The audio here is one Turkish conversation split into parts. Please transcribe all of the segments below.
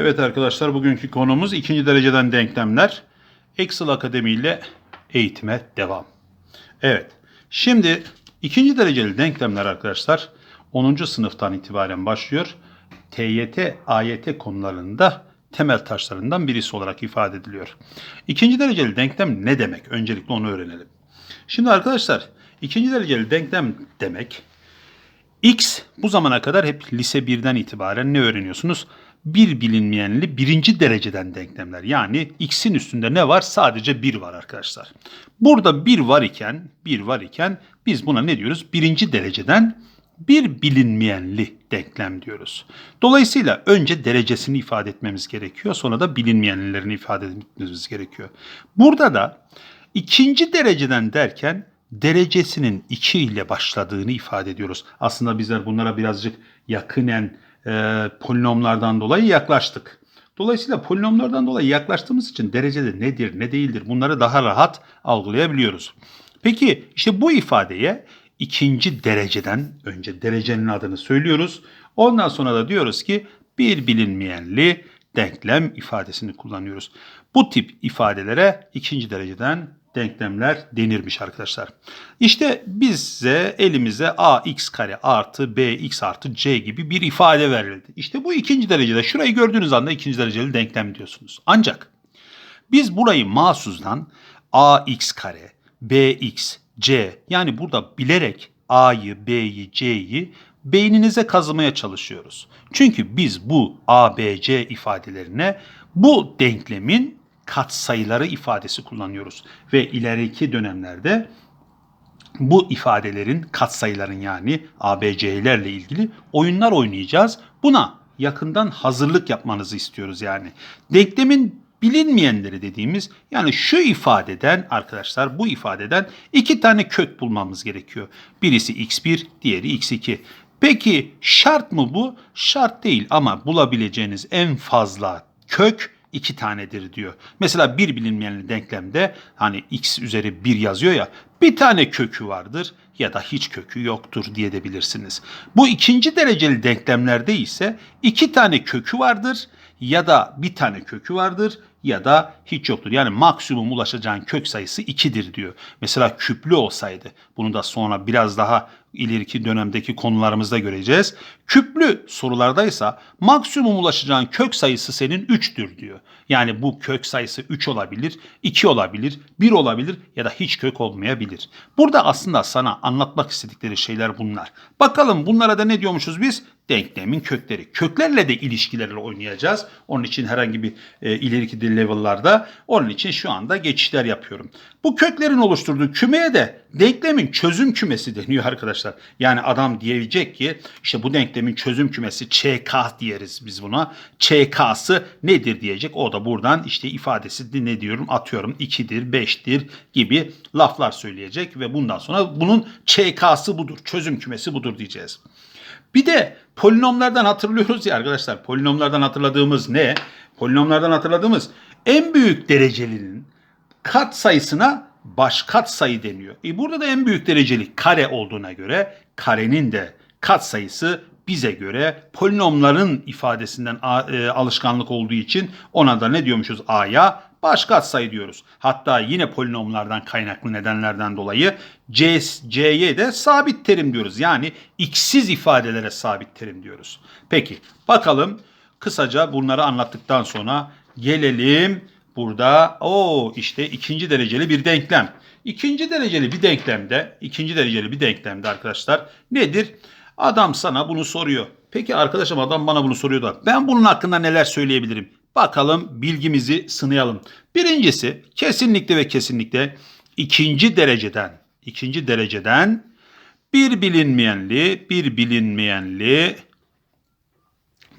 Evet arkadaşlar bugünkü konumuz ikinci dereceden denklemler. Excel Akademi ile eğitime devam. Evet şimdi ikinci dereceli denklemler arkadaşlar 10. sınıftan itibaren başlıyor. TYT, AYT konularında temel taşlarından birisi olarak ifade ediliyor. İkinci dereceli denklem ne demek? Öncelikle onu öğrenelim. Şimdi arkadaşlar ikinci dereceli denklem demek X bu zamana kadar hep lise 1'den itibaren ne öğreniyorsunuz? Bir bilinmeyenli birinci dereceden denklemler. Yani x'in üstünde ne var? Sadece 1 var arkadaşlar. Burada 1 var iken, 1 var iken biz buna ne diyoruz? Birinci dereceden bir bilinmeyenli denklem diyoruz. Dolayısıyla önce derecesini ifade etmemiz gerekiyor. Sonra da bilinmeyenlerini ifade etmemiz gerekiyor. Burada da ikinci dereceden derken derecesinin 2 ile başladığını ifade ediyoruz. Aslında bizler bunlara birazcık yakınen e, polinomlardan dolayı yaklaştık. Dolayısıyla polinomlardan dolayı yaklaştığımız için derecede nedir, ne değildir bunları daha rahat algılayabiliyoruz. Peki işte bu ifadeye ikinci dereceden önce derecenin adını söylüyoruz. Ondan sonra da diyoruz ki bir bilinmeyenli denklem ifadesini kullanıyoruz. Bu tip ifadelere ikinci dereceden denklemler denirmiş arkadaşlar. İşte bize elimize ax kare artı bx artı c gibi bir ifade verildi. İşte bu ikinci derecede şurayı gördüğünüz anda ikinci dereceli denklem diyorsunuz. Ancak biz burayı mahsusdan ax kare bx c yani burada bilerek a'yı b'yi c'yi beyninize kazımaya çalışıyoruz. Çünkü biz bu a, b, c ifadelerine bu denklemin katsayıları ifadesi kullanıyoruz. Ve ileriki dönemlerde bu ifadelerin katsayıların yani ABC'lerle ilgili oyunlar oynayacağız. Buna yakından hazırlık yapmanızı istiyoruz yani. Denklemin bilinmeyenleri dediğimiz yani şu ifadeden arkadaşlar bu ifadeden iki tane kök bulmamız gerekiyor. Birisi x1 diğeri x2. Peki şart mı bu? Şart değil ama bulabileceğiniz en fazla kök iki tanedir diyor. Mesela bir bilinmeyenli denklemde hani x üzeri 1 yazıyor ya bir tane kökü vardır ya da hiç kökü yoktur diye de bilirsiniz. Bu ikinci dereceli denklemlerde ise iki tane kökü vardır ya da bir tane kökü vardır ya da hiç yoktur. Yani maksimum ulaşacağın kök sayısı 2'dir diyor. Mesela küplü olsaydı bunu da sonra biraz daha ileriki dönemdeki konularımızda göreceğiz. Küplü sorulardaysa maksimum ulaşacağın kök sayısı senin 3'tür diyor. Yani bu kök sayısı 3 olabilir, 2 olabilir, 1 olabilir ya da hiç kök olmayabilir. Burada aslında sana anlatmak istedikleri şeyler bunlar. Bakalım bunlara da ne diyormuşuz biz? Denklemin kökleri. Köklerle de ilişkilerle oynayacağız. Onun için herhangi bir e, ileriki level'larda onun için şu anda geçişler yapıyorum. Bu köklerin oluşturduğu kümeye de denklemin çözüm kümesi deniyor arkadaşlar. Yani adam diyecek ki işte bu denklemin çözüm kümesi ÇK diyeriz biz buna. ÇK'sı nedir diyecek. O da buradan işte ifadesi ne diyorum atıyorum 2'dir 5'tir gibi laflar söyleyecek ve bundan sonra bunun ÇK'sı budur. Çözüm kümesi budur diyeceğiz. Bir de polinomlardan hatırlıyoruz ya arkadaşlar. Polinomlardan hatırladığımız ne? Polinomlardan hatırladığımız en büyük derecelinin kat sayısına baş kat sayı deniyor. E burada da en büyük dereceli kare olduğuna göre karenin de kat sayısı bize göre polinomların ifadesinden e, alışkanlık olduğu için ona da ne diyormuşuz a'ya baş katsayı diyoruz. Hatta yine polinomlardan kaynaklı nedenlerden dolayı C, C'ye de sabit terim diyoruz. Yani x'siz ifadelere sabit terim diyoruz. Peki bakalım kısaca bunları anlattıktan sonra gelelim burada o işte ikinci dereceli bir denklem. İkinci dereceli bir denklemde, ikinci dereceli bir denklemde arkadaşlar nedir? Adam sana bunu soruyor. Peki arkadaşım adam bana bunu soruyor da ben bunun hakkında neler söyleyebilirim? Bakalım bilgimizi sınayalım. Birincisi kesinlikle ve kesinlikle ikinci dereceden, ikinci dereceden bir bilinmeyenli, bir bilinmeyenli,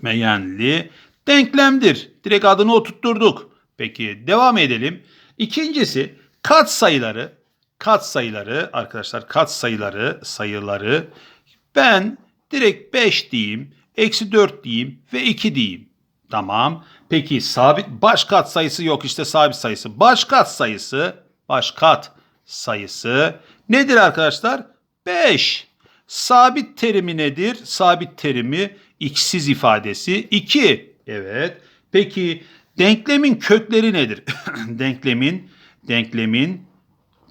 meyenli denklemdir. Direkt adını oturtturduk. Peki devam edelim. İkincisi kat sayıları, kat sayıları arkadaşlar kat sayıları, sayıları ben direkt 5 diyeyim, eksi 4 diyeyim ve 2 diyeyim. Tamam. Peki sabit baş kat sayısı yok işte sabit sayısı. Baş kat sayısı, baş kat sayısı nedir arkadaşlar? 5. Sabit terimi nedir? Sabit terimi x'siz ifadesi 2. Evet. Peki denklemin kökleri nedir? denklemin denklemin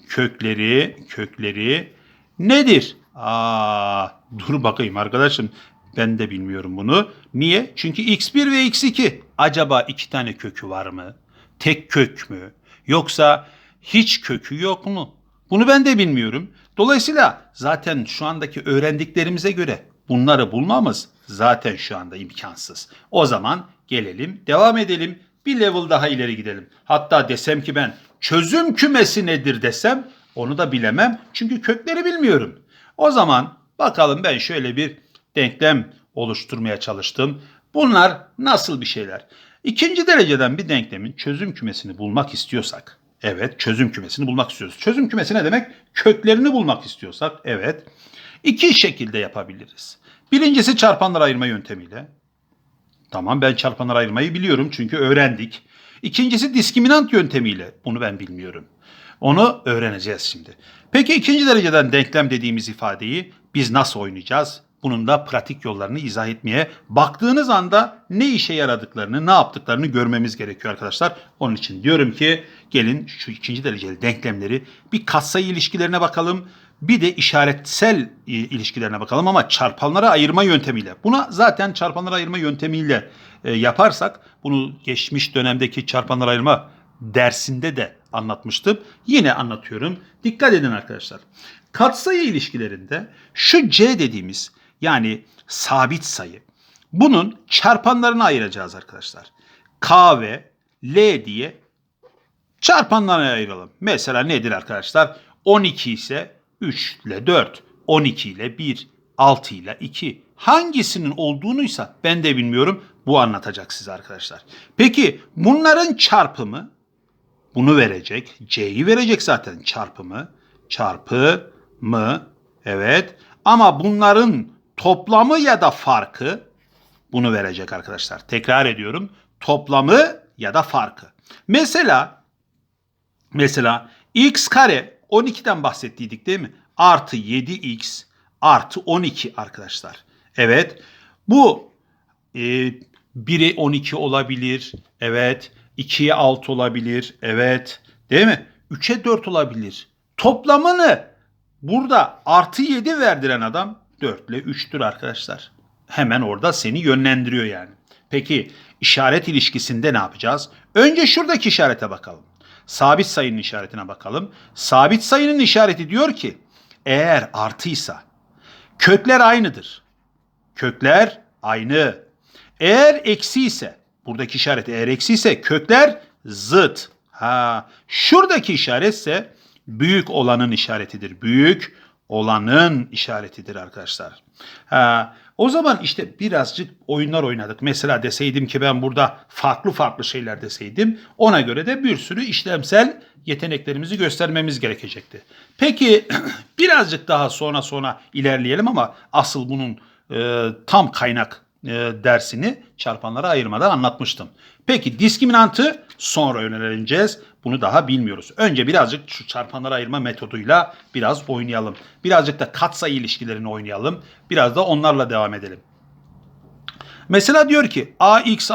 kökleri kökleri nedir? Aa, dur bakayım arkadaşım. Ben de bilmiyorum bunu. Niye? Çünkü x1 ve x2. Acaba iki tane kökü var mı? Tek kök mü? Yoksa hiç kökü yok mu? Bunu ben de bilmiyorum. Dolayısıyla zaten şu andaki öğrendiklerimize göre bunları bulmamız zaten şu anda imkansız. O zaman gelelim, devam edelim. Bir level daha ileri gidelim. Hatta desem ki ben çözüm kümesi nedir desem onu da bilemem. Çünkü kökleri bilmiyorum. O zaman bakalım ben şöyle bir denklem oluşturmaya çalıştım. Bunlar nasıl bir şeyler? İkinci dereceden bir denklemin çözüm kümesini bulmak istiyorsak, evet çözüm kümesini bulmak istiyoruz. Çözüm kümesi ne demek? Köklerini bulmak istiyorsak, evet. iki şekilde yapabiliriz. Birincisi çarpanlar ayırma yöntemiyle. Tamam ben çarpanlar ayırmayı biliyorum çünkü öğrendik. İkincisi diskriminant yöntemiyle. Bunu ben bilmiyorum. Onu öğreneceğiz şimdi. Peki ikinci dereceden denklem dediğimiz ifadeyi biz nasıl oynayacağız? Bunun da pratik yollarını izah etmeye baktığınız anda ne işe yaradıklarını, ne yaptıklarını görmemiz gerekiyor arkadaşlar. Onun için diyorum ki gelin şu ikinci dereceli denklemleri bir katsayı ilişkilerine bakalım. Bir de işaretsel e, ilişkilerine bakalım ama çarpanlara ayırma yöntemiyle. Buna zaten çarpanlara ayırma yöntemiyle e, yaparsak bunu geçmiş dönemdeki çarpanlara ayırma dersinde de anlatmıştım. Yine anlatıyorum. Dikkat edin arkadaşlar. Katsayı ilişkilerinde şu C dediğimiz yani sabit sayı bunun çarpanlarını ayıracağız arkadaşlar. K ve L diye çarpanlarına ayıralım. Mesela nedir arkadaşlar? 12 ise 3 ile 4, 12 ile 1, 6 ile 2. Hangisinin olduğunuysa ben de bilmiyorum. Bu anlatacak size arkadaşlar. Peki bunların çarpımı bunu verecek. C'yi verecek zaten çarpımı. Çarpı mı? Evet. Ama bunların toplamı ya da farkı bunu verecek arkadaşlar. Tekrar ediyorum. Toplamı ya da farkı. Mesela mesela x kare 12'den bahsettiydik değil mi? Artı 7x artı 12 arkadaşlar. Evet. Bu e, 1'e 12 olabilir. Evet. 2'ye 6 olabilir. Evet. Değil mi? 3'e 4 olabilir. Toplamını burada artı 7 verdiren adam 4 ile 3'tür arkadaşlar. Hemen orada seni yönlendiriyor yani. Peki işaret ilişkisinde ne yapacağız? Önce şuradaki işarete bakalım. Sabit sayının işaretine bakalım. Sabit sayının işareti diyor ki eğer artıysa kökler aynıdır. Kökler aynı. Eğer eksi ise buradaki işaret eğer eksi ise kökler zıt. Ha, şuradaki işaret ise büyük olanın işaretidir. Büyük olanın işaretidir arkadaşlar. Ha, o zaman işte birazcık oyunlar oynadık. Mesela deseydim ki ben burada farklı farklı şeyler deseydim ona göre de bir sürü işlemsel yeteneklerimizi göstermemiz gerekecekti. Peki birazcık daha sonra sonra ilerleyelim ama asıl bunun e, tam kaynak e, dersini çarpanlara ayırmadan anlatmıştım. Peki diskriminantı sonra öğreneceğiz. Bunu daha bilmiyoruz. Önce birazcık şu çarpanlara ayırma metoduyla biraz oynayalım. Birazcık da katsayı ilişkilerini oynayalım. Biraz da onlarla devam edelim. Mesela diyor ki ax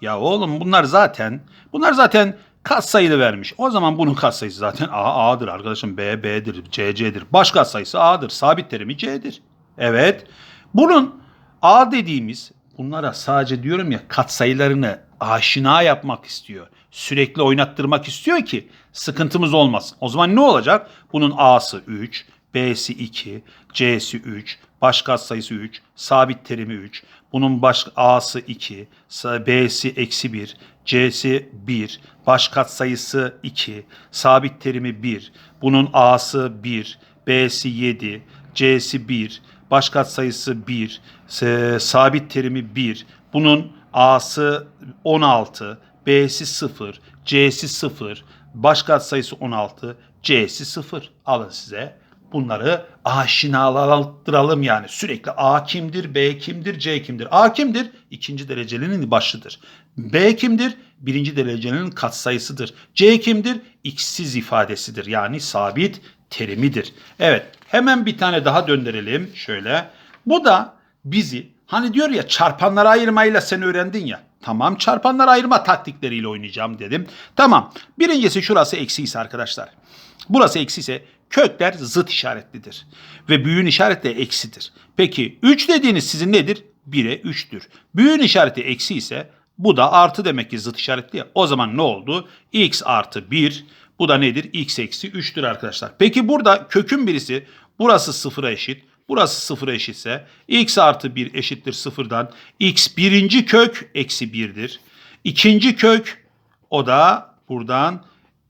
ya oğlum bunlar zaten bunlar zaten katsayılı vermiş. O zaman bunun katsayısı zaten a a'dır arkadaşım b b'dir c c'dir. Baş katsayısı a'dır. Sabit terimi c'dir. Evet. Bunun a dediğimiz bunlara sadece diyorum ya katsayılarını aşina yapmak istiyor. Sürekli oynattırmak istiyor ki sıkıntımız olmasın. O zaman ne olacak? Bunun a'sı 3, b'si 2, c'si 3, baş katsayısı 3, sabit terimi 3. Bunun baş a'sı 2, b'si eksi 1, c'si 1, baş katsayısı 2, sabit terimi 1. Bunun a'sı 1, b'si 7, c'si 1, baş katsayısı 1, sabit terimi 1. Bunun A'sı 16, B'si 0, C'si 0, baş katsayısı 16, C'si 0. Alın size bunları aşinalandıralım yani. Sürekli A kimdir, B kimdir, C kimdir? A kimdir? İkinci derecelinin başıdır. B kimdir? Birinci derecenin katsayısıdır. C kimdir? X'siz ifadesidir. Yani sabit terimidir. Evet hemen bir tane daha döndürelim şöyle. Bu da bizi Hani diyor ya çarpanları ayırmayla sen öğrendin ya. Tamam çarpanları ayırma taktikleriyle oynayacağım dedim. Tamam. Birincisi şurası eksi ise arkadaşlar. Burası eksi ise kökler zıt işaretlidir. Ve büyüğün işareti de eksidir. Peki 3 dediğiniz sizin nedir? 1'e 3'tür. Büyüğün işareti eksi ise bu da artı demek ki zıt işaretli ya. O zaman ne oldu? x artı 1 bu da nedir? x eksi 3'tür arkadaşlar. Peki burada kökün birisi burası sıfıra eşit. Burası sıfıra eşitse x artı 1 eşittir sıfırdan. x birinci kök eksi 1'dir. İkinci kök o da buradan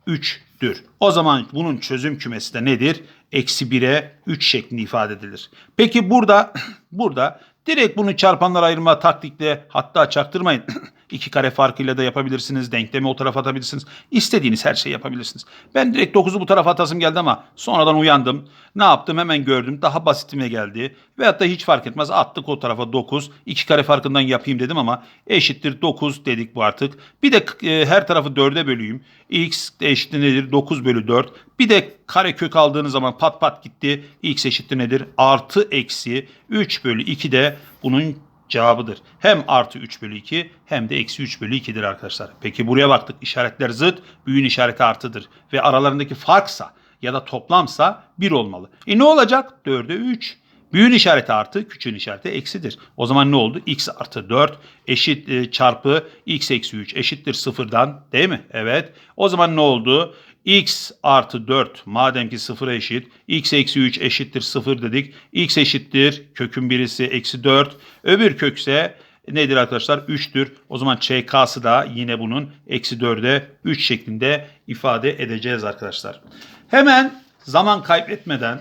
3'tür. O zaman bunun çözüm kümesi de nedir? Eksi 1'e 3 şeklinde ifade edilir. Peki burada burada direkt bunu çarpanlar ayırma taktikle hatta çaktırmayın. İki kare farkıyla da yapabilirsiniz. Denklemi o tarafa atabilirsiniz. İstediğiniz her şeyi yapabilirsiniz. Ben direkt 9'u bu tarafa atasım geldi ama sonradan uyandım. Ne yaptım hemen gördüm. Daha basitime geldi. Veyahut da hiç fark etmez. Attık o tarafa 9. İki kare farkından yapayım dedim ama eşittir 9 dedik bu artık. Bir de e, her tarafı 4'e böleyim. x eşittir nedir? 9 bölü 4. Bir de kare kök aldığınız zaman pat pat gitti. x eşittir nedir? Artı eksi 3 bölü 2 de bunun cevabıdır. Hem artı 3 bölü 2 hem de eksi 3 bölü 2'dir arkadaşlar. Peki buraya baktık işaretler zıt, büyüğün işareti artıdır. Ve aralarındaki farksa ya da toplamsa 1 olmalı. E ne olacak? 4'e 3. Büyüğün işareti artı, küçüğün işareti eksidir. O zaman ne oldu? x artı 4 eşit e, çarpı x eksi 3 eşittir sıfırdan değil mi? Evet. O zaman ne oldu? X artı 4 madem ki sıfıra eşit x eksi 3 eşittir 0 dedik. x eşittir kökün birisi eksi 4 öbür kökse nedir arkadaşlar 3'tür. O zaman ÇK'sı da yine bunun eksi 4'e 3 şeklinde ifade edeceğiz arkadaşlar. Hemen zaman kaybetmeden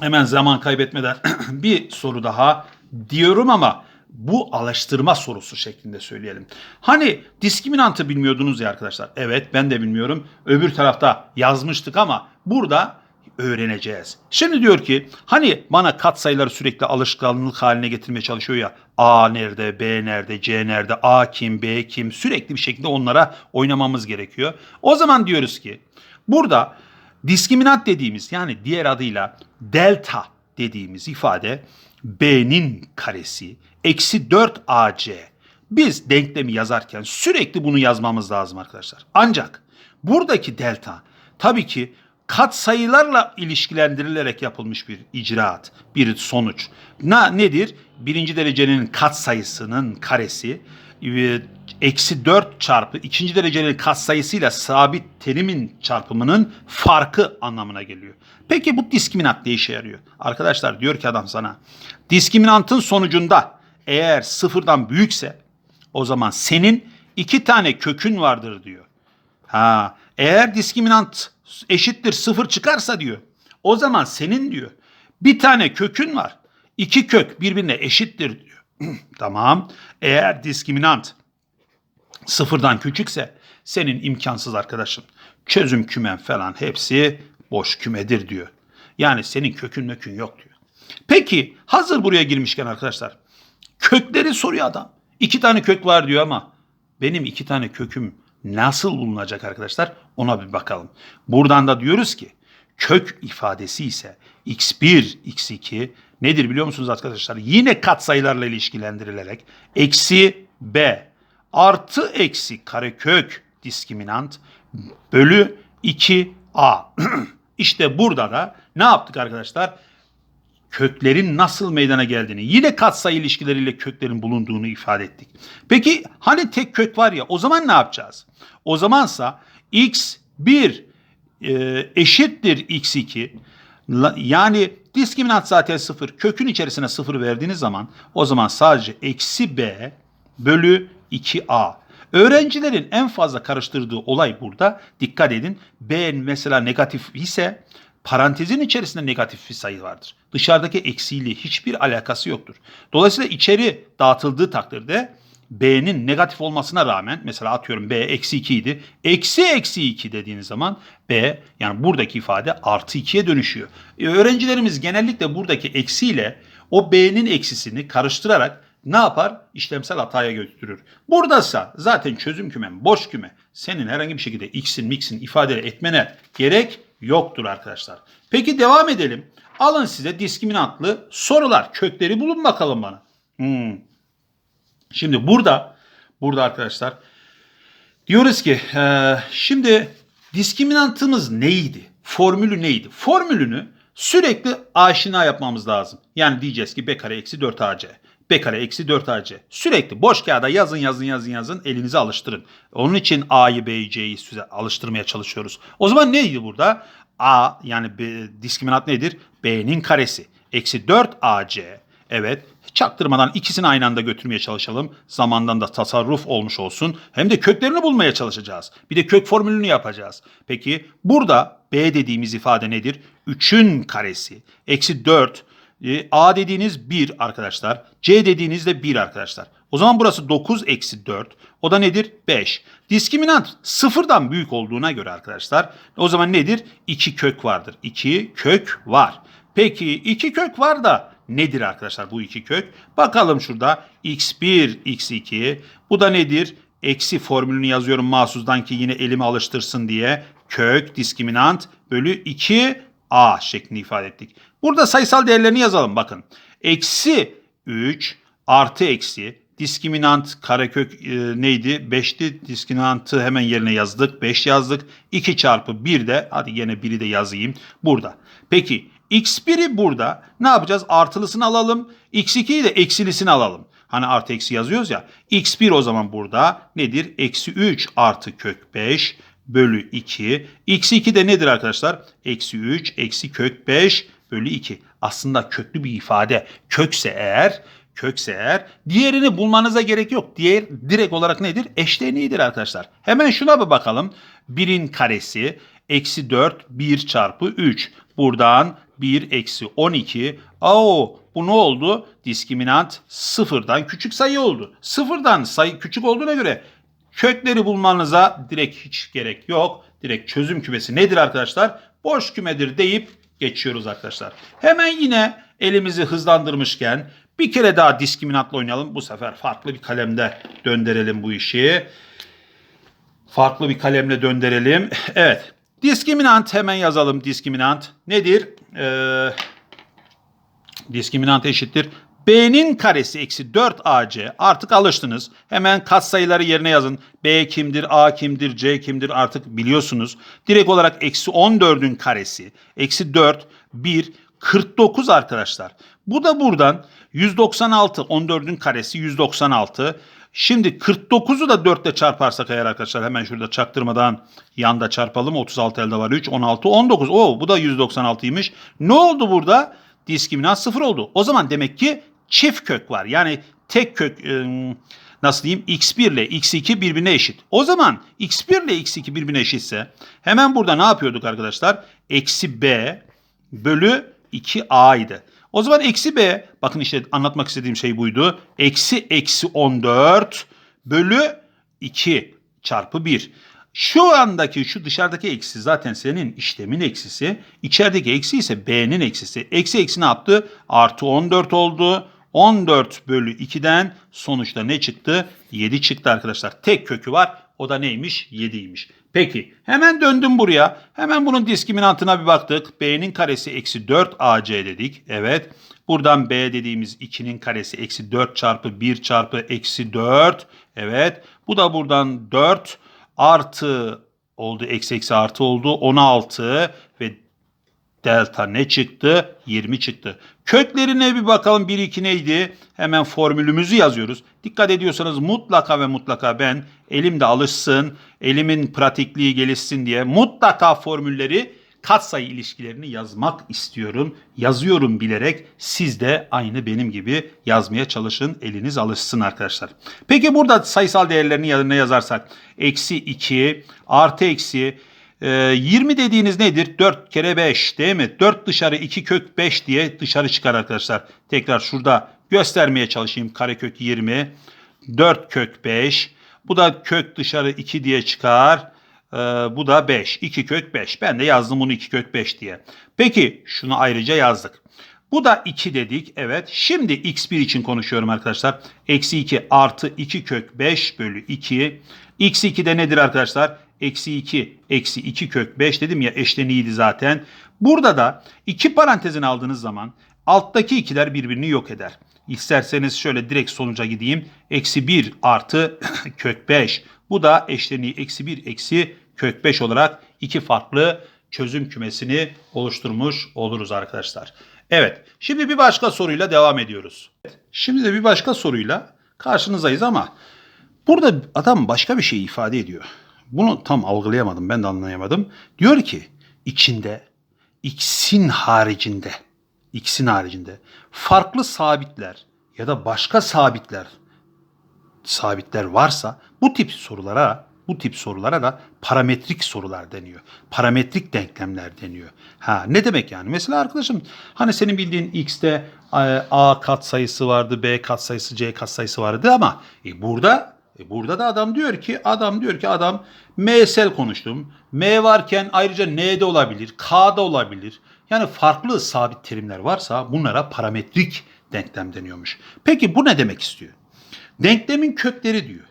hemen zaman kaybetmeden bir soru daha diyorum ama bu alıştırma sorusu şeklinde söyleyelim. Hani diskriminantı bilmiyordunuz ya arkadaşlar. Evet ben de bilmiyorum. Öbür tarafta yazmıştık ama burada öğreneceğiz. Şimdi diyor ki hani bana katsayıları sürekli alışkanlık haline getirmeye çalışıyor ya. A nerede, B nerede, C nerede, A kim, B kim sürekli bir şekilde onlara oynamamız gerekiyor. O zaman diyoruz ki burada diskriminant dediğimiz yani diğer adıyla delta dediğimiz ifade B'nin karesi eksi 4 AC. Biz denklemi yazarken sürekli bunu yazmamız lazım arkadaşlar. Ancak buradaki delta tabii ki katsayılarla ilişkilendirilerek yapılmış bir icraat, bir sonuç. Na, nedir? Birinci derecenin katsayısının karesi e, eksi 4 çarpı ikinci derecenin katsayısıyla sabit terimin çarpımının farkı anlamına geliyor. Peki bu diskriminant ne işe yarıyor? Arkadaşlar diyor ki adam sana diskriminantın sonucunda eğer sıfırdan büyükse o zaman senin iki tane kökün vardır diyor. Ha, eğer diskriminant eşittir sıfır çıkarsa diyor. O zaman senin diyor bir tane kökün var. İki kök birbirine eşittir diyor. tamam. Eğer diskriminant sıfırdan küçükse senin imkansız arkadaşım. Çözüm kümen falan hepsi boş kümedir diyor. Yani senin kökün mökün yok diyor. Peki hazır buraya girmişken arkadaşlar kökleri soruyor adam. İki tane kök var diyor ama benim iki tane köküm nasıl bulunacak arkadaşlar ona bir bakalım. Buradan da diyoruz ki kök ifadesi ise x1, x2 nedir biliyor musunuz arkadaşlar? Yine katsayılarla ilişkilendirilerek eksi b artı eksi karekök diskriminant bölü 2a. işte burada da ne yaptık arkadaşlar? Köklerin nasıl meydana geldiğini, yine katsayı ilişkileriyle köklerin bulunduğunu ifade ettik. Peki hani tek kök var ya o zaman ne yapacağız? O zamansa x1 e, eşittir x2 yani diskriminant zaten sıfır. Kökün içerisine sıfır verdiğiniz zaman o zaman sadece eksi b bölü 2a. Öğrencilerin en fazla karıştırdığı olay burada. Dikkat edin. B mesela negatif ise parantezin içerisinde negatif bir sayı vardır. Dışarıdaki eksiyle hiçbir alakası yoktur. Dolayısıyla içeri dağıtıldığı takdirde B'nin negatif olmasına rağmen mesela atıyorum B eksi 2 idi. Eksi eksi 2 dediğiniz zaman B yani buradaki ifade artı 2'ye dönüşüyor. E, öğrencilerimiz genellikle buradaki eksiyle o B'nin eksisini karıştırarak ne yapar? İşlemsel hataya götürür. Buradasa zaten çözüm kümen boş küme. Senin herhangi bir şekilde x'in mix'in ifade etmene gerek yoktur arkadaşlar. Peki devam edelim. Alın size diskriminantlı sorular. Kökleri bulun bakalım bana. Hmm. Şimdi burada burada arkadaşlar diyoruz ki e, şimdi diskriminantımız neydi? Formülü neydi? Formülünü sürekli aşina yapmamız lazım. Yani diyeceğiz ki b kare eksi 4 ac. B kare eksi 4 ac. Sürekli boş kağıda yazın yazın yazın yazın elinize alıştırın. Onun için a'yı b'yi c'yi size alıştırmaya çalışıyoruz. O zaman neydi burada? a yani B, diskriminant nedir? b'nin karesi. Eksi 4 ac. Evet. Çaktırmadan ikisini aynı anda götürmeye çalışalım. Zamandan da tasarruf olmuş olsun. Hem de köklerini bulmaya çalışacağız. Bir de kök formülünü yapacağız. Peki burada B dediğimiz ifade nedir? 3'ün karesi. Eksi 4. E, A dediğiniz 1 arkadaşlar. C dediğiniz de 1 arkadaşlar. O zaman burası 9 eksi 4. O da nedir? 5. Diskriminant sıfırdan büyük olduğuna göre arkadaşlar o zaman nedir? 2 kök vardır. 2 kök var. Peki 2 kök var da nedir arkadaşlar bu iki kök? Bakalım şurada x1, x2 bu da nedir? Eksi formülünü yazıyorum mahsusdan ki yine elimi alıştırsın diye. Kök diskriminant bölü 2 a şeklinde ifade ettik. Burada sayısal değerlerini yazalım bakın. Eksi 3 artı eksi diskriminant karekök e, neydi? 5'ti. Diskriminantı hemen yerine yazdık. 5 yazdık. 2 çarpı 1 de hadi yine 1'i de yazayım burada. Peki x1'i burada ne yapacağız? Artılısını alalım. x2'yi de eksilisini alalım. Hani artı eksi yazıyoruz ya. x1 o zaman burada nedir? Eksi 3 artı kök 5 bölü 2. x2 de nedir arkadaşlar? Eksi 3 eksi kök 5 bölü 2. Aslında köklü bir ifade. Kökse eğer kökse eğer diğerini bulmanıza gerek yok. Diğer direkt olarak nedir? Eşleniğidir arkadaşlar. Hemen şuna bir bakalım. 1'in karesi eksi 4 1 çarpı 3. Buradan 1 eksi 12. Oo, bu ne oldu? Diskriminant sıfırdan küçük sayı oldu. Sıfırdan sayı küçük olduğuna göre kökleri bulmanıza direkt hiç gerek yok. Direkt çözüm kümesi nedir arkadaşlar? Boş kümedir deyip geçiyoruz arkadaşlar. Hemen yine elimizi hızlandırmışken bir kere daha diskriminantla oynayalım. Bu sefer farklı bir kalemde döndürelim bu işi. Farklı bir kalemle döndürelim. Evet. Diskriminant hemen yazalım. Diskriminant nedir? Ee, diskriminant eşittir. B'nin karesi eksi 4 AC artık alıştınız. Hemen katsayıları yerine yazın. B kimdir, A kimdir, C kimdir artık biliyorsunuz. Direkt olarak eksi 14'ün karesi. Eksi 4, 1, 49 arkadaşlar. Bu da buradan 196, 14'ün karesi 196. Şimdi 49'u da 4 ile çarparsak eğer arkadaşlar hemen şurada çaktırmadan yanda çarpalım. 36 elde var 3, 16, 19. Oo bu da 196'ymış. Ne oldu burada? Diskriminant 0 oldu. O zaman demek ki çift kök var. Yani tek kök e, nasıl diyeyim x1 ile x2 birbirine eşit. O zaman x1 ile x2 birbirine eşitse hemen burada ne yapıyorduk arkadaşlar? Eksi b bölü 2a idi. O zaman eksi b bakın işte anlatmak istediğim şey buydu. Eksi eksi 14 bölü 2 çarpı 1. Şu andaki şu dışarıdaki eksi zaten senin işlemin eksisi. İçerideki eksi ise b'nin eksisi. Eksi eksi ne yaptı? Artı 14 oldu. 14 bölü 2'den sonuçta ne çıktı? 7 çıktı arkadaşlar. Tek kökü var. O da neymiş? 7'ymiş. Peki hemen döndüm buraya. Hemen bunun diskriminantına bir baktık. B'nin karesi eksi 4 AC dedik. Evet. Buradan B dediğimiz 2'nin karesi eksi 4 çarpı 1 çarpı eksi 4. Evet. Bu da buradan 4 artı oldu. Eksi eksi artı oldu. 16 ve delta ne çıktı? 20 çıktı. Köklerine bir bakalım. 1 2 neydi? Hemen formülümüzü yazıyoruz. Dikkat ediyorsanız mutlaka ve mutlaka ben elimde alışsın, elimin pratikliği gelişsin diye mutlaka formülleri katsayı ilişkilerini yazmak istiyorum. Yazıyorum bilerek siz de aynı benim gibi yazmaya çalışın. Eliniz alışsın arkadaşlar. Peki burada sayısal değerlerini yanına yazarsak eksi 2 artı eksi 20 dediğiniz nedir? 4 kere 5 değil mi? 4 dışarı 2 kök 5 diye dışarı çıkar arkadaşlar. Tekrar şurada göstermeye çalışayım. Karekök 20. 4 kök 5. Bu da kök dışarı 2 diye çıkar. Ee, bu da 5. 2 kök 5. Ben de yazdım bunu 2 kök 5 diye. Peki şunu ayrıca yazdık. Bu da 2 dedik. Evet. Şimdi x1 için konuşuyorum arkadaşlar. Eksi 2 artı 2 kök 5 bölü 2. x2 de nedir arkadaşlar? Eksi 2 eksi 2 kök 5 dedim ya eşleniğiydi zaten. Burada da iki parantezin aldığınız zaman alttaki ikiler birbirini yok eder. İsterseniz şöyle direkt sonuca gideyim. Eksi 1 artı kök 5. Bu da eşleniği eksi 1 eksi kök 5 olarak iki farklı çözüm kümesini oluşturmuş oluruz arkadaşlar. Evet şimdi bir başka soruyla devam ediyoruz. Şimdi de bir başka soruyla karşınızdayız ama burada adam başka bir şey ifade ediyor. Bunu tam algılayamadım ben de anlayamadım. Diyor ki içinde x'in haricinde x'in haricinde farklı sabitler ya da başka sabitler sabitler varsa bu tip sorulara bu tip sorulara da parametrik sorular deniyor. Parametrik denklemler deniyor. Ha ne demek yani? Mesela arkadaşım hani senin bildiğin x'te e, a katsayısı vardı, b katsayısı, c katsayısı vardı ama e, burada e, burada da adam diyor ki adam diyor ki adam m'sel konuştum. M varken ayrıca n de olabilir, k da olabilir. Yani farklı sabit terimler varsa bunlara parametrik denklem deniyormuş. Peki bu ne demek istiyor? Denklemin kökleri diyor.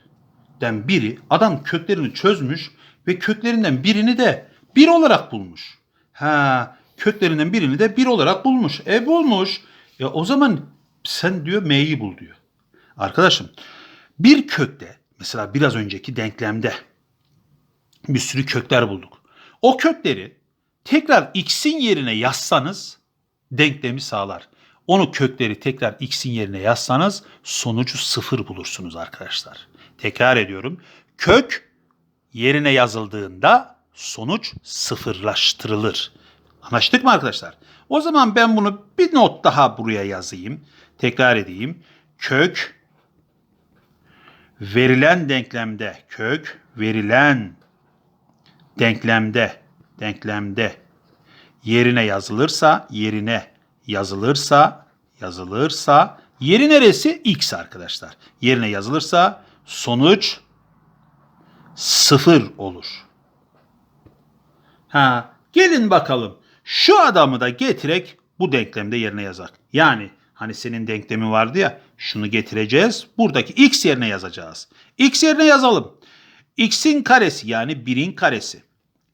Den biri adam köklerini çözmüş ve köklerinden birini de bir olarak bulmuş. Ha, köklerinden birini de bir olarak bulmuş. E bulmuş. Ya o zaman sen diyor m'yi bul diyor. Arkadaşım bir kökte mesela biraz önceki denklemde bir sürü kökler bulduk. O kökleri tekrar x'in yerine yazsanız denklemi sağlar. Onu kökleri tekrar x'in yerine yazsanız sonucu sıfır bulursunuz arkadaşlar. Tekrar ediyorum. Kök yerine yazıldığında sonuç sıfırlaştırılır. Anlaştık mı arkadaşlar? O zaman ben bunu bir not daha buraya yazayım. Tekrar edeyim. Kök verilen denklemde kök verilen denklemde denklemde yerine yazılırsa yerine yazılırsa yazılırsa yeri neresi? X arkadaşlar. Yerine yazılırsa sonuç sıfır olur. Ha, gelin bakalım. Şu adamı da getirek bu denklemde yerine yazak. Yani hani senin denklemin vardı ya şunu getireceğiz. Buradaki x yerine yazacağız. x yerine yazalım. x'in karesi yani 1'in karesi.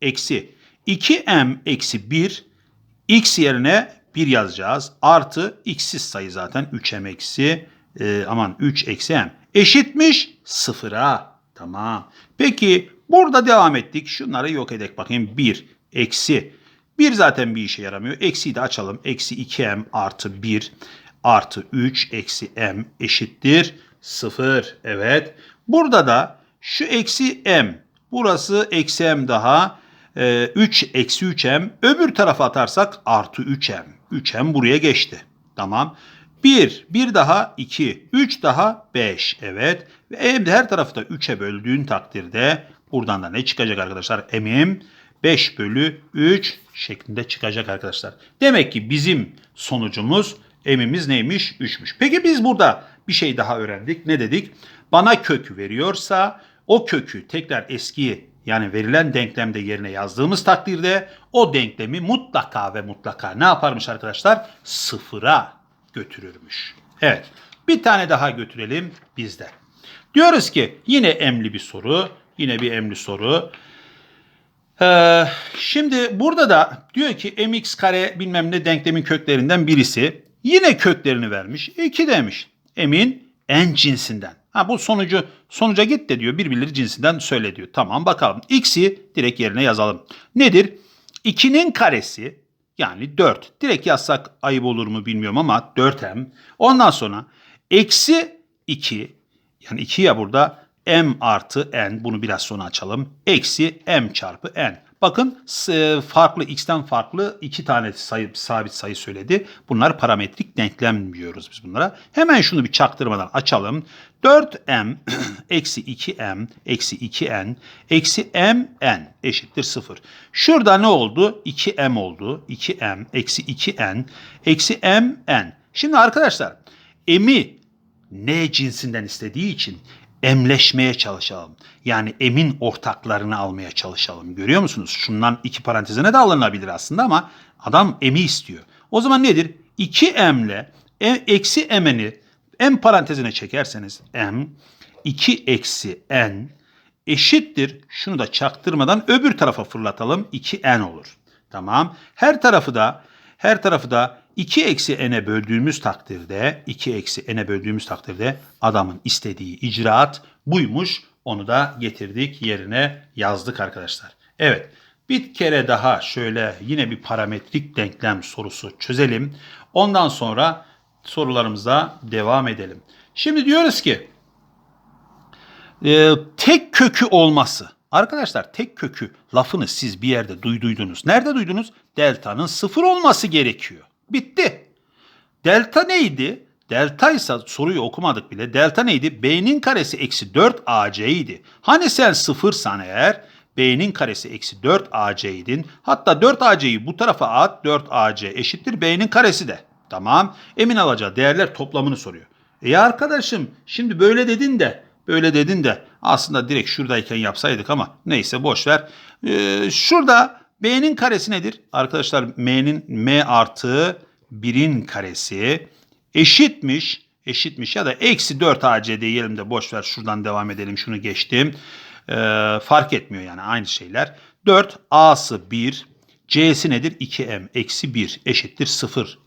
Eksi 2m eksi 1 x yerine 1 yazacağız. Artı x'siz sayı zaten 3m eksi e, aman 3 eksi m eşitmiş sıfıra. Tamam. Peki burada devam ettik. Şunları yok edek bakayım. 1 eksi 1 zaten bir işe yaramıyor. Eksiyi de açalım. Eksi 2m artı 1 artı 3 eksi m eşittir 0. Evet. Burada da şu eksi m. Burası eksi m daha. 3 eksi 3m. Öbür tarafa atarsak artı 3m. 3m buraya geçti. Tamam. 1, 1 daha 2, 3 daha 5. Evet. Ve de her tarafı da 3'e böldüğün takdirde buradan da ne çıkacak arkadaşlar? M'im 5 bölü 3 şeklinde çıkacak arkadaşlar. Demek ki bizim sonucumuz m'imiz neymiş? 3'müş. Peki biz burada bir şey daha öğrendik. Ne dedik? Bana kök veriyorsa o kökü tekrar eski yani verilen denklemde yerine yazdığımız takdirde o denklemi mutlaka ve mutlaka ne yaparmış arkadaşlar? Sıfıra götürürmüş. Evet bir tane daha götürelim bizde. Diyoruz ki yine emli bir soru. Yine bir emli soru. Ee, şimdi burada da diyor ki mx kare bilmem ne denklemin köklerinden birisi. Yine köklerini vermiş. 2 demiş. M'in en cinsinden. Ha bu sonucu sonuca git de diyor birbirleri cinsinden söyle diyor. Tamam bakalım. X'i direkt yerine yazalım. Nedir? 2'nin karesi yani 4. Direkt yazsak ayıp olur mu bilmiyorum ama 4m. Ondan sonra eksi 2 yani 2 ya burada m artı n bunu biraz sonra açalım. Eksi m çarpı n. Bakın farklı x'ten farklı iki tane sayı, sabit sayı söyledi. Bunlar parametrik denklem diyoruz biz bunlara. Hemen şunu bir çaktırmadan açalım. 4m eksi 2m eksi 2n eksi mn eşittir 0. Şurada ne oldu? 2m oldu. 2m eksi 2n eksi mn. Şimdi arkadaşlar m'i n cinsinden istediği için emleşmeye çalışalım. Yani emin ortaklarını almaya çalışalım. Görüyor musunuz? Şundan iki parantezine de alınabilir aslında ama adam emi istiyor. O zaman nedir? 2m'le e, eksi m'ini m parantezine çekerseniz m 2 eksi n eşittir. Şunu da çaktırmadan öbür tarafa fırlatalım. 2n olur. Tamam. Her tarafı da Her tarafı da 2 eksi n'e böldüğümüz takdirde 2 eksi n'e böldüğümüz takdirde adamın istediği icraat buymuş. Onu da getirdik yerine yazdık arkadaşlar. Evet bir kere daha şöyle yine bir parametrik denklem sorusu çözelim. Ondan sonra sorularımıza devam edelim. Şimdi diyoruz ki e, tek kökü olması. Arkadaşlar tek kökü lafını siz bir yerde duyduydunuz. Nerede duydunuz? Delta'nın sıfır olması gerekiyor. Bitti. Delta neydi? Delta ise soruyu okumadık bile. Delta neydi? B'nin karesi eksi 4 AC idi. Hani sen sıfırsan eğer B'nin karesi eksi 4 AC idin. Hatta 4 AC'yi bu tarafa at. 4 AC eşittir B'nin karesi de. Tamam. Emin alacağı değerler toplamını soruyor. E arkadaşım şimdi böyle dedin de böyle dedin de aslında direkt şuradayken yapsaydık ama neyse boş ver. Ee, şurada B'nin karesi nedir? Arkadaşlar M'nin M artı 1'in karesi eşitmiş eşitmiş ya da eksi 4 AC diyelim de boş ver şuradan devam edelim şunu geçtim. Ee, fark etmiyor yani aynı şeyler. 4 A'sı 1 C'si nedir? 2M eksi 1 eşittir 0.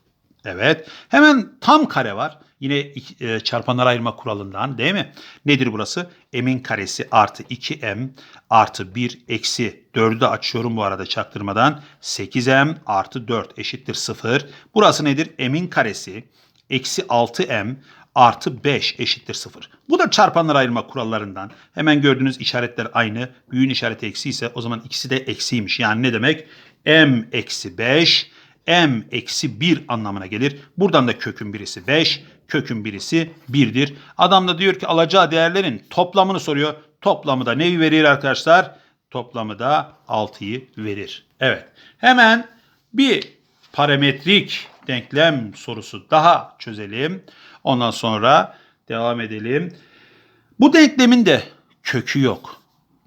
Evet. Hemen tam kare var. Yine e, çarpanlar ayırma kuralından değil mi? Nedir burası? M'in karesi artı 2M artı 1 eksi 4'ü de açıyorum bu arada çaktırmadan. 8M artı 4 eşittir 0. Burası nedir? M'in karesi eksi 6M artı 5 eşittir 0. Bu da çarpanlar ayırma kurallarından. Hemen gördüğünüz işaretler aynı. Büyüğün işareti eksi ise o zaman ikisi de eksiymiş. Yani ne demek? M eksi 5 m eksi 1 anlamına gelir. Buradan da kökün birisi 5, kökün birisi 1'dir. Adam da diyor ki alacağı değerlerin toplamını soruyor. Toplamı da neyi verir arkadaşlar? Toplamı da 6'yı verir. Evet. Hemen bir parametrik denklem sorusu daha çözelim. Ondan sonra devam edelim. Bu denklemin de kökü yok.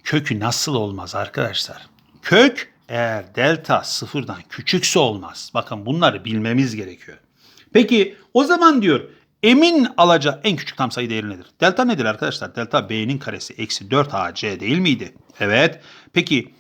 Kökü nasıl olmaz arkadaşlar? Kök eğer delta sıfırdan küçükse olmaz. Bakın bunları bilmemiz gerekiyor. Peki o zaman diyor emin alacağı en küçük tam sayı değeri nedir? Delta nedir arkadaşlar? Delta b'nin karesi eksi 4 ac değil miydi? Evet. Peki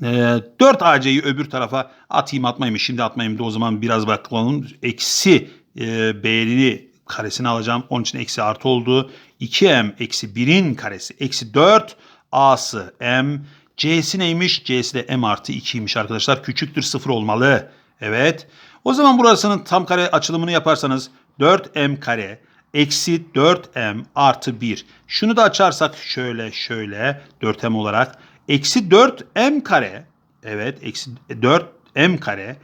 4 AC'yi öbür tarafa atayım atmayayım şimdi atmayayım da o zaman biraz bakalım. Eksi e, B'li karesini alacağım. Onun için eksi artı oldu. 2M eksi 1'in karesi eksi 4 A'sı M. C'si neymiş? C'si de M artı 2'ymiş arkadaşlar. Küçüktür 0 olmalı. Evet. O zaman burasının tam kare açılımını yaparsanız 4M kare eksi 4M artı 1. Şunu da açarsak şöyle şöyle 4M olarak Eksi 4m kare. Evet eksi 4m kare.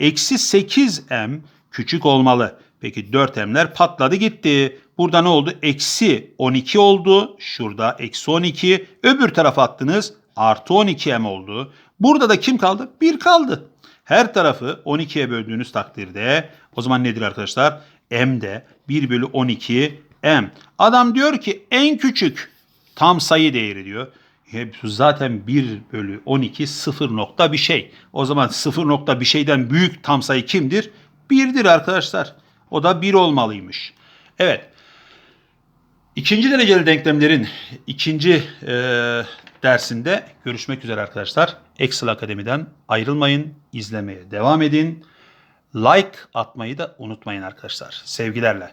Eksi 8m küçük olmalı. Peki 4m'ler patladı gitti. Burada ne oldu? Eksi 12 oldu. Şurada eksi 12. Öbür tarafa attınız. Artı 12m oldu. Burada da kim kaldı? 1 kaldı. Her tarafı 12'ye böldüğünüz takdirde o zaman nedir arkadaşlar? m de 1 bölü 12 m. Adam diyor ki en küçük tam sayı değeri diyor. Hepsi zaten 1 bölü 12 sıfır nokta bir şey. O zaman sıfır nokta bir şeyden büyük tam sayı kimdir? 1'dir arkadaşlar. O da 1 olmalıymış. Evet. İkinci dereceli denklemlerin ikinci e, dersinde görüşmek üzere arkadaşlar. Excel Akademi'den ayrılmayın. izlemeye devam edin. Like atmayı da unutmayın arkadaşlar. Sevgilerle.